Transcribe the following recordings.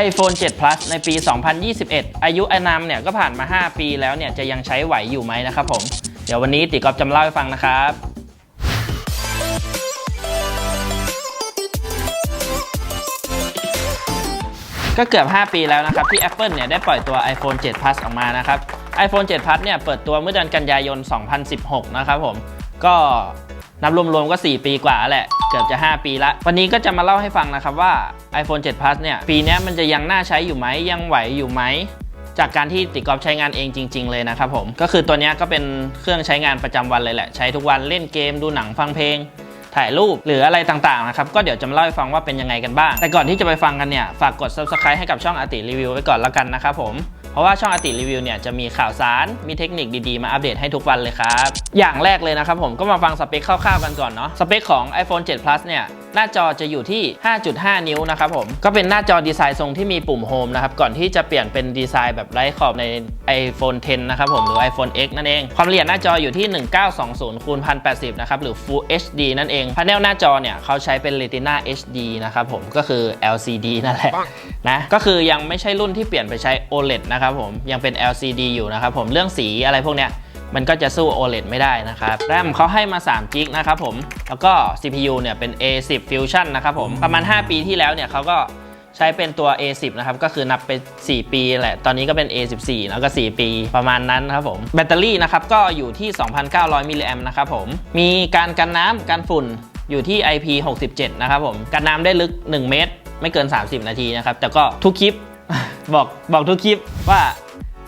iPhone 7 Plus ในปี 2021 อายุอานามเนี่ยก็ผ่านมา 5 ปีแล้วเนี่ยจะยังใช้ไหวอยู่ไหมนะครับผม เดี๋ยววันนี้ติกอบจะมาเล่าให้ฟังนะครับก็เกือบ 5 ปีแล้วนะครับ ที่ Apple เนี่ยได้ปล่อยตัว iPhone 7 Plus ออกมานะครับ iPhone 7 Plus เนี่ยเปิดตัวเมื่อเดือนกันยายน 2016 นะครับผม ก็ นับรวมๆก็ 4 ปีกว่าแหละ เกือบจะ 5 ปีละ วันนี้ก็จะมาเล่าให้ฟังนะครับว่า iPhone 7 Plus เนี่ย ปีนี้มันจะยังน่าใช้อยู่ไหม ยังไหวอยู่ไหม จากการที่ติกอบใช้งานเองจริง ๆ เลยนะครับผม ก็คือตัวนี้ก็เป็นเครื่องใช้งานประจำวันเลยแหละ ใช้ทุกวันเล่นเกมดูหนังฟังเพลงถ่ายรูปหรืออะไรต่างๆนะครับ ก็เดี๋ยวจะมาเล่าให้ฟังว่าเป็นยังไงกันบ้าง แต่ก่อนที่จะไปฟังกันเนี่ย ฝากกด subscribe ให้กับช่องอาติรีวิวไว้ก่อนแล้วกันนะครับผม เพราะว่าช่องอติรีวิวเนี่ยจะมีข่าวสาร มีเทคนิคดีๆ มาอัปเดตให้ทุกวันเลยครับ อย่างแรกเลยนะครับผมก็มาฟังสเปคคร่าวๆกันก่อนเนาะ สเปคของ iPhone 7 Plus เนี่ยหน้าจอจะอยู่ที่ 5.5 นิ้วนะครับผม ก็เป็นหน้าจอดีไซน์ทรงที่มีปุ่มโฮมนะครับ ก่อนที่จะเปลี่ยนเป็นดีไซน์แบบไร้ขอบใน iPhone 10 นะครับผม หรือ iPhone X นั่นเอง ความละเอียดหน้าจออยู่ที่ 1920คูณ1080 นะครับ หรือ Full HD นั่นเองพาเนลหน้าจอเนี่ยเขาใช้เป็น Retina HD นะครับผม ก็คือ LCD นั่นแหละ นะ ก็คือยังไม่ใช่รุ่นที่เปลี่ยนไปใช้ OLED นะครับผมยังเป็น LCD อยู่นะครับผมเรื่องสีอะไรพวกเนี้ยมันก็จะสู้ OLED ไม่ได้นะครับแรมเขาให้มา3 g b นะครับผมแล้วก็ CPU เนี่ยเป็น A10 Fusion นะครับผมประมาณ 5 ปีที่แล้วเนี่ยเขาก็ใช้เป็นตัว A10 นะครับ ก็คือนับไป 4 ปีแหละ ตอนนี้ก็เป็น A14 แล้วก็ 4 ปีประมาณนั้นครับผม แบตเตอรี่นะครับ ก็อยู่ที่ 2,900 มิลลิแอมนะครับผม มีการกันน้ำกันฝุ่นอยู่ที่ IP67 นะครับผม กันน้ำได้ลึก 1 เมตร ไม่เกิน 30 นาทีนะครับ แต่ก็ทุกคลิป บอกบอกทุกคลิปว่า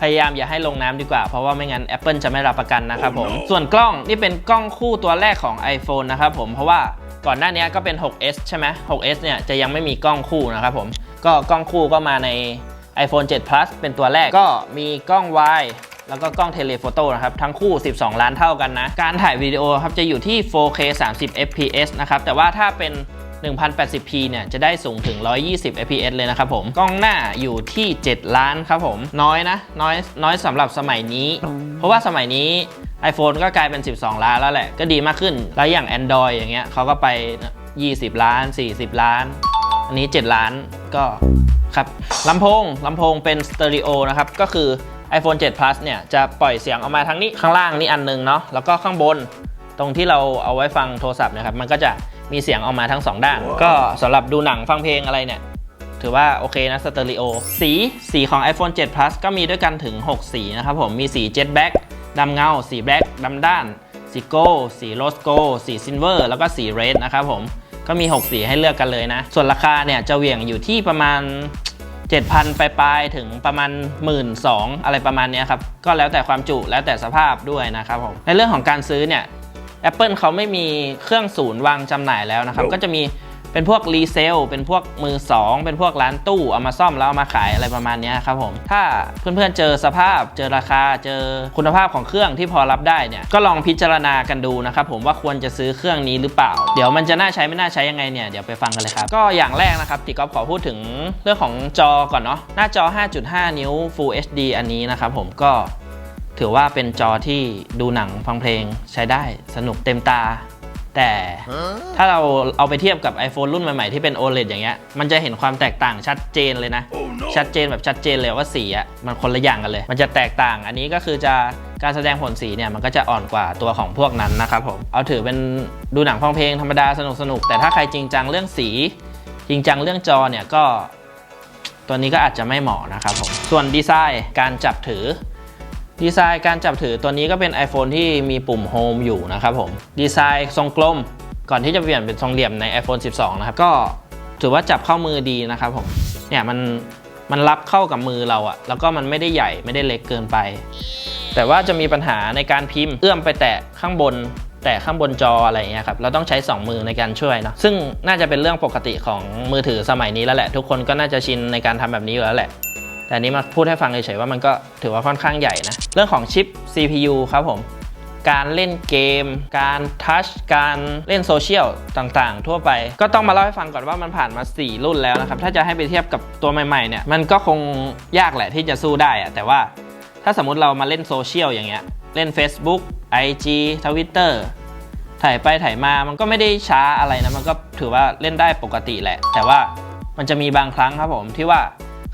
พยายามอย่าให้ลงน้ำดีกว่า เพราะว่าไม่งั้น Apple จะไม่รับประกันนะครับผม ส่วนกล้องนี่เป็นกล้องคู่ตัวแรกของ iPhone นะครับผมเพราะว่าก่อนหน้านี้ก็เป็น 6s ใช่ไหม 6s เนี่ยจะยังไม่มีกล้องคู่นะครับผม ก็กล้องคู่ก็มาใน iPhone 7 Plus เป็นตัวแรกก็มีกล้อง wide แล้วก็กล้องเทเลโฟโต้นะครับ ทั้งคู่ 12 ล้านเท่ากันนะ การถ่ายวิดีโอครับจะอยู่ที่ 4K 30 fps นะครับ แต่ว่าถ้าเป็น 1080p เนี่ยจะได้สูงถึง 120 fps เลยนะครับผม กล้องหน้าอยู่ที่ 7 ล้านครับผม น้อยนะ น้อยน้อยสำหรับสมัยนี้ เพราะว่าสมัยนี้ iPhone ก็กลายเป็น 12 ล้านแล้วแหละ ก็ดีมากขึ้น แล้วอย่าง Android อย่างเงี้ยเขาก็ไป 20 ล้าน 40 ล้าน อันนี้ 7 ล้านก็ครับลำโพงลำโพงเป็นสเตอริโอนะครับ ก็คือ iPhone 7 Plus เนี่ยจะปล่อยเสียงออกมาทั้งนี้ข้างล่างนี่อันหนึงเนาะแล้วก็ข้างบนตรงที่เราเอาไว้ฟังโทรศัพท์นะครับ มันก็จะ มีเสียงออกมาทั้ง 2 ด้าน ก็สำหรับดูหนังฟังเพลงอะไรเนี่ย ถือว่าโอเคนะสเตอริโอสีสีของ iPhone 7 Plus ก็มีด้วยกันถึง 6 สีนะครับผมมีสี Jet Black ดำเงา สี Black ดำด้าน สีโกลสีโรสโกสีซิลเวอร์แล้วก็สีเรดนะครับผมก็มี 6 สีให้เลือกกันเลยนะ ส่วนราคาเนี่ยจะเหวี่ยงอยู่ที่ประมาณ 7,000 ปลายๆ ถึงประมาณ 1 2ื่นอะไรประมาณเนี้ยครับ ก็แล้วแต่ความจุแล้วแต่สภาพด้วยนะครับผม ในเรื่องของการซื้อเนี่ย Apple เขาไม่มีเครื่องศูนย์วางจำหน่ายแล้วนะครับ ก็จะมีเป็นพวกรีเซล เป็นพวกมือ 2 เป็นพวกร้านตู้ เอามาซ่อมแล้วเอามาขายอะไรประมาณเนี้ยครับผม ถ้าเพื่อนๆเจอสภาพ เจอราคา เจอคุณภาพของเครื่องที่พอรับได้เนี่ย ก็ลองพิจารณากันดูนะครับผมว่าควรจะซื้อเครื่องนี้หรือเปล่า เดี๋ยวมันจะน่าใช้ไม่น่าใช้ยังไงเนี่ย เดี๋ยวไปฟังกันเลยครับ ก็อย่างแรกนะครับติกอฟขอพูดถึงเรื่องของจอก่อนเนาะ หน้าจอ 5.5 นิ้ว Full HD อันนี้นะครับผม ก็ ถือว่าเป็นจอที่ดูหนังฟังเพลงใช้ได้สนุกเต็มตา แต่ถ้าเราเอาไปเทียบกับ iPhone รุ่นใหม่ ๆ ที่เป็น OLED อย่างเงี้ยมันจะเห็นความแตกต่างชัดเจนเลยนะชัดเจนแบบชัดเจนเลยว่าสีอะมันคนละอย่างกันเลย มันจะแตกต่างอันนี้ก็คือจะการแสดงผลสีเนี่ยมันก็จะอ่อนกว่าตัวของพวกนั้นนะครับผมเอาถือเป็นดูหนังฟังเพลงธรรมดาสนุกๆแต่ถ้าใครจริงจังเรื่องสี จริงจังเรื่องจอเนี่ยก็ตัวนี้ก็อาจจะไม่เหมาะนะครับผมส่วนดีไซน์การจับถือ ดีไซน์การจับถือตัวนี้ก็เป็น iPhone ที่มีปุ่มโฮมอยู่นะครับผม ดีไซน์ทรงกลม ก่อนที่จะเปลี่ยนเป็นทรงเหลี่ยมใน iPhone 12 นะครับ ก็ถือว่าจับเข้ามือดีนะครับผม เนี่ยมันมันรับเข้ากับมือเราอะแล้วก็มันไม่ได้ใหญ่ไม่ได้เล็กเกินไป แต่ว่าจะมีปัญหาในการพิมพ์ เอื้อมไปแตะข้างบน แตะข้างบนจออะไรอย่างเงี้ยครับ เราต้องใช้ 2 มือในการช่วยเนอะซึ่งน่าจะเป็นเรื่องปกติของมือถือสมัยนี้แล้วแหละ ทุกคนก็น่าจะชินในการทำแบบนี้อยู่แล้วแหละ แต่อันนี้มาพูดให้ฟังเฉยๆว่ามันก็ถือว่าค่อนข้างใหญ่นะ เรื่องของชิป CPU ครับผม การเล่นเกม การทัช การเล่นโซเชียลต่างๆ ทั่วไป ก็ต้องมาเล่าให้ฟังก่อนว่ามันผ่านมา 4 รุ่นแล้วนะครับ ถ้าจะให้ไปเทียบกับตัวใหม่ๆเนี่ย มันก็คงยากแหละที่จะสู้ได้อะแต่ว่าถ้าสมมติเรามาเล่นโซเชียลอย่างเงี้ย เล่น Facebook IG Twitter ถ่ายไปถ่ายมา มันก็ไม่ได้ช้าอะไรนะ มันก็ถือว่าเล่นได้ปกติแหละ แต่ว่ามันจะมีบางครั้งครับผมที่ว่า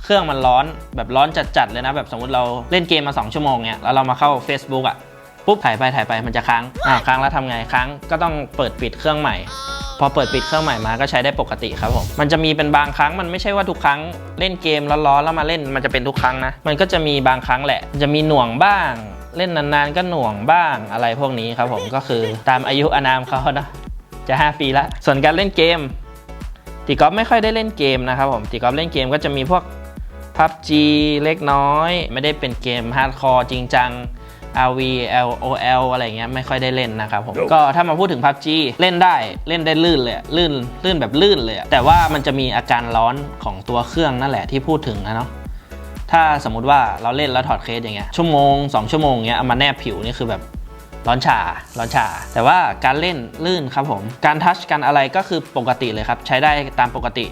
เครื่องมันร้อนแบบร้อนจัดๆเลยนะ แบบสมมติเราเล่นเกมมา 2 ชั่วโมงเนี้ยแล้วเรามาเข้า Facebook อะปุ๊บถ่ายไปถ่ายไปมันจะค้างอ่าค้างแล้วทำไงค้างก็ต้องเปิดปิดเครื่องใหม่ พอเปิดปิดเครื่องใหม่มาก็ใช้ได้ปกติครับผมมันจะมีเป็นบางครั้งมันไม่ใช่ว่าทุกครั้งเล่นเกมร้อนๆแล้วมาเล่นมันจะเป็นทุกครั้งนะมันก็จะมีบางครั้งแหละจะมีหน่วงบ้าง เล่นนานๆก็หน่วงบ้างอะไรพวกนี้ครับผมก็คือตามอายุอานามเขานะจะ 5 ปีละส่วนการเล่นเกมตีกอล์ฟไม่ค่อยได้เล่นเกมนะครับผมตีกอล์ฟเล่นเกมก็จะมีพวก PUBG เล็กน้อย ไม่ได้เป็นเกมฮาร์ดคอร์จริงจัง RV LOL อะไรเงี้ยไม่ค่อยได้เล่นนะครับผมก็ถ้ามาพูดถึง PUBG เล่นได้เล่นได้ลื่นเลยอะลื่นลื่นแบบลื่นเลยอะแต่ว่ามันจะมีอาการร้อนของตัวเครื่องนั่นแหละที่พูดถึงนะเนาะถ้าสมมุติว่าเราเล่นแล้วถอดเคสอย่างเงี้ยชั่วโมง 2 ชั่วโมงเงี้ยเอามาแนบผิวนี่คือแบบร้อนฉ่าร้อนฉ่าแต่ว่าการเล่นลื่นครับผม การทัชการอะไรก็คือปกติเลยครับ ใช้ได้ตามปกติ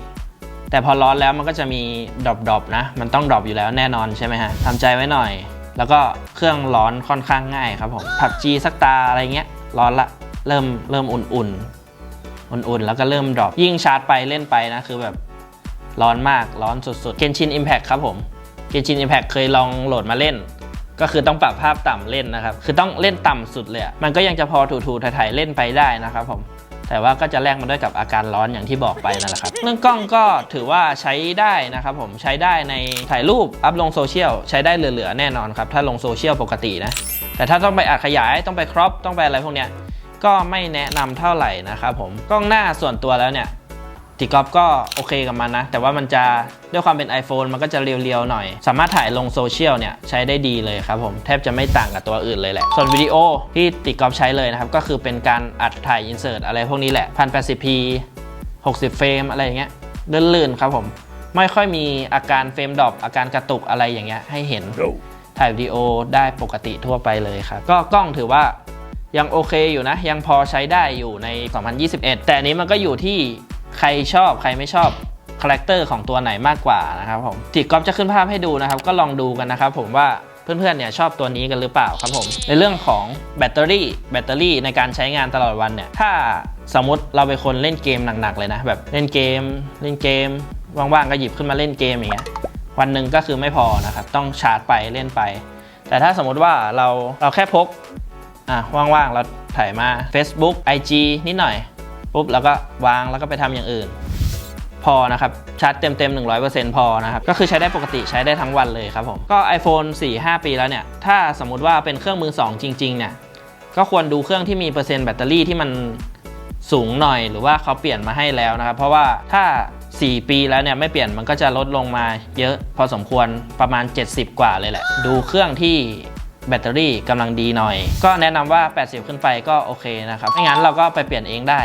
แต่พอร้อนแล้วมันก็จะมีดรอปๆนะ มันต้องดรอปอยู่แล้วแน่นอนใช่ไหมฮะทำใจไว้หน่อย แล้วก็เครื่องร้อนค่อนข้างง่ายครับผมผับจีสักตาอะไรเงี้ยร้อนละเริ่มเริ่มอุ่นๆ อุ่นๆ แล้วก็เริ่มดรอปยิ่งชาร์จไปเล่นไปนะ คือแบบร้อนมากร้อนสุดๆ Genshin Impact ครับผม Genshin Impact เคยลองโหลดมาเล่น ก็คือต้องปรับภาพต่ำเล่นนะครับ คือต้องเล่นต่ำสุดเลย มันก็ยังจะพอถูๆถ่ายๆเล่นไปได้นะครับผม แต่ว่าก็จะแลกมาด้วยกับอาการร้อนอย่างที่บอกไปนั่นแหละครับเรื่องกล้องก็ถือว่าใช้ได้นะครับผมใช้ได้ในถ่ายรูปอัพลงโซเชียลใช้ได้เหลือๆแน่นอนครับถ้าลงโซเชียลปกตินะแต่ถ้าต้องไปอัดขยายต้องไปครอปต้องไปอะไรพวกเนี้ยก็ไม่แนะนำเท่าไหร่นะครับผมกล้องหน้าส่วนตัวแล้วเนี่ย ติกอฟก็โอเคกับมันนะ แต่ว่ามันจะด้วยความเป็น iPhone มันก็จะเรียวๆหน่อย สามารถถ่ายลงโซเชียลเนี่ยใช้ได้ดีเลยครับผมแทบจะไม่ต่างกับตัวอื่นเลยแหละ ส่วนวิดีโอที่ติกอฟใช้เลยนะครับ ก็คือเป็นการอัดถ่ายอินเสิร์ตอะไรพวกนี้แหละ 1080p 60 เฟรมอะไรอย่างเงี้ยลื่นๆครับผม ไม่ค่อยมีอาการเฟรมดรอปอาการกระตุกอะไรอย่างเงี้ยให้เห็นถ่ายวิดีโอได้ปกติทั่วไปเลยครับก็กล้องถือว่ายังโอเคอยู่นะ ยังพอใช้ได้อยู่ใน 2021 แต่อันนี้มันก็อยู่ที่ ใครชอบใครไม่ชอบคาแรคเตอร์ของตัวไหนมากกว่านะครับผมติดก๊อฟจะขึ้นภาพให้ดูนะครับ ก็ลองดูกันนะครับผมว่าเพื่อนๆเนี่ยชอบตัวนี้กันหรือเปล่าครับผม ในเรื่องของแบตเตอรี่แบตเตอรี่ในการใช้งานตลอดวันเนี่ย ถ้าสมมติเราเป็นคนเล่นเกมหนักๆเลยนะ แบบเล่นเกม เล่นเกมว่างๆก็หยิบขึ้นมาเล่นเกมอย่างเงี้ยวันหนึ่งก็คือไม่พอนะครับ ต้องชาร์จไปเล่นไป แต่ถ้าสมมติว่าเราเราแค่พกอะว่างๆเราถ่ายมา Facebook IG นิดหน่อย ปุ๊บแล้วก็วางแล้วก็ไปทำอย่างอื่น พอนะครับชาร์จเต็มเต็ม100%พอนะครับก็คือใช้ได้ปกติใช้ได้ทั้งวันเลยครับผมก็ iPhone 4 5 ปีแล้วเนี่ยถ้าสมมุติว่าเป็นเครื่องมือ 2 จริง ๆ เนี่ยก็ควรดูเครื่องที่มีเปอร์เซ็นต์แบตเตอรี่ที่มันสูงหน่อยหรือว่าเขาเปลี่ยนมาให้แล้วนะครับ เพราะว่าถ้า 4 ปีแล้วเนี่ยไม่เปลี่ยนมันก็จะลดลงมาเยอะพอสมควรประมาณ 70 กว่าเลยแหละ ดูเครื่องที่แบตเตอรี่กำลังดีหน่อย ก็แนะนำว่า 80 ขึ้นไปก็โอเคนะครับไม่งั้นเราก็ไปเปลี่ยนเองได้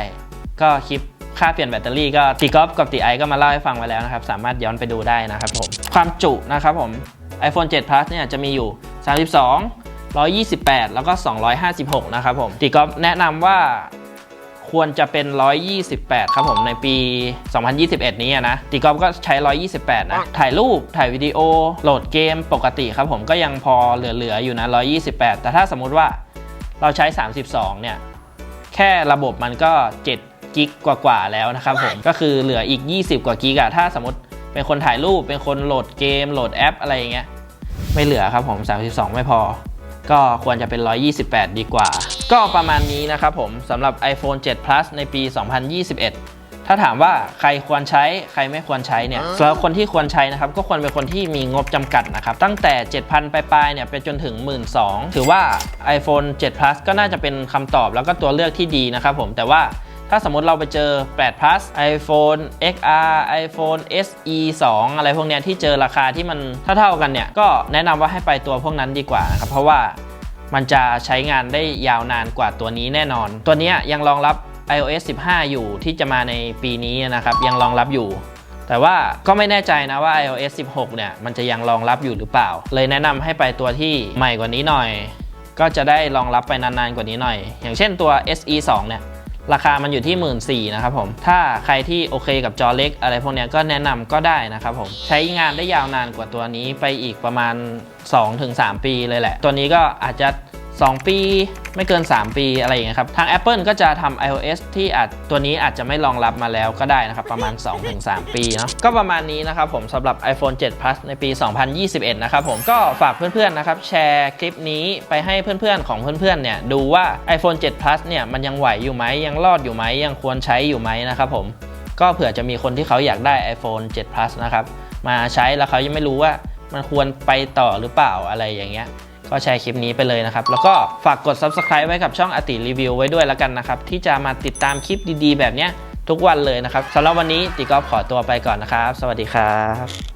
ก็คลิปค่าเปลี่ยนแบตเตอรี่ก็ตีกอล์ฟกับตีไอก็มาเล่าให้ฟังไว้แล้วนะครับ สามารถย้อนไปดูได้นะครับผม ความจุนะครับผม iPhone 7 Plus เนี่ยจะมีอยู่ 32 128 แล้วก็ 256 นะครับผมตีกอล์ฟแนะนำว่าควรจะเป็น 128 ครับผม ในปี 2021 นี้อะนะตีกอล์ฟก็ใช้ 128 นะ ถ่ายรูป ถ่ายวิดีโอ โหลดเกมปกติครับผม ก็ยังพอเหลือ ๆ อยู่นะ 128 แต่ถ้าสมมุติว่าเราใช้ 32 เนี่ย แค่ระบบมันก็ 7 กิกกว่าๆแล้วนะครับผมก็คือเหลืออีก 20 กว่ากิกอะถ้าสมมติเป็นคนถ่ายรูปเป็นคนโหลดเกม โหลดแอปอะไรอย่างเงี้ยไม่เหลือครับผม 32 ไม่พอ ก็ควรจะเป็น 128 ดีกว่า ก็ประมาณนี้นะครับผมสำหรับ iPhone 7 Plus ในปี 2021 ถ้าถามว่าใครควรใช้ใครไม่ควรใช้เนี่ยสำหรับคนที่ควรใช้นะครับ ก็ควรเป็นคนที่มีงบจำกัดนะครับ ตั้งแต่ 7,000 ปลายๆเนี่ยไปจนถึง 12,000 ถือว่า iPhone 7 Plus ก็น่าจะเป็นคำตอบแล้วก็ตัวเลือกที่ดีนะครับผมแต่ว่า ถ้าสมมติเราไปเจอ 8 plus iPhone XR iPhone SE 2 อะไรพวกเนี้ยที่เจอราคาที่มันเท่าๆกันเนี่ย ก็แนะนำว่าให้ไปตัวพวกนั้นดีกว่านะครับ เพราะว่ามันจะใช้งานได้ยาวนานกว่าตัวนี้แน่นอน ตัวนี้ยยังรองรับ iOS 15 อยู่ที่จะมาในปีนี้นะครับ ยังรองรับอยู่ แต่ว่าก็ไม่แน่ใจนะว่า iOS 16 เนี่ย มันจะยังรองรับอยู่หรือเปล่า เลยแนะนำให้ไปตัวที่ใหม่กว่านี้หน่อย ก็จะได้รองรับไปนานๆกว่านี้หน่อย อย่างเช่นตัว SE 2 เนี่ย ราคามันอยู่ที่ 1 4ื่นนะครับผม ถ้าใครที่โอเคกับจอเล็กอะไรพวกนี้ก็แนะนำก็ได้นะครับผม ใช้งานได้ยาวนานกว่าตัวนี้ไปอีกประมาณ 2-3 ปีเลยแหละ ตัวนี้ก็อาจจะ 2 ปี ไม่เกิน 3 ปีอะไรอย่างเงี้ยครับ ทาง Apple ก็จะทำ iOS ที่อาจตัวนี้อาจจะไม่รองรับมาแล้วก็ได้นะครับ ประมาณ 2-3 ปีเนาะก็ประมาณนี้นะครับผมสำหรับ iPhone 7 Plus ในปี 2021 นะครับผมก็ฝากเพื่อนๆนะครับแชร์คลิปนี้ไปให้เพื่อนๆของเพื่อนๆเนี่ยดูว่า iPhone 7 Plus เนี่ยมันยังไหวอยู่ไหมยังรอดอยู่ไหมยังควรใช้อยู่ไหมนะครับผมก็เผื่อจะมีคนที่เขาอยากได้ iPhone 7 Plus นะครับมาใช้แล้วเขายังไม่รู้ว่ามันควรไปต่อหรือเปล่าอะไรอย่างเงี้ย ก็แชร์คลิปนี้ไปเลยนะครับ แล้วก็ฝากกด Subscribe ไว้กับช่องอติรีวิวไว้ด้วยแล้วกันนะครับ ที่จะมาติดตามคลิปดีๆ แบบนี้ทุกวันเลยนะครับสำหรับวันนี้ติกอฟขอตัวไปก่อนนะครับ สวัสดีครับ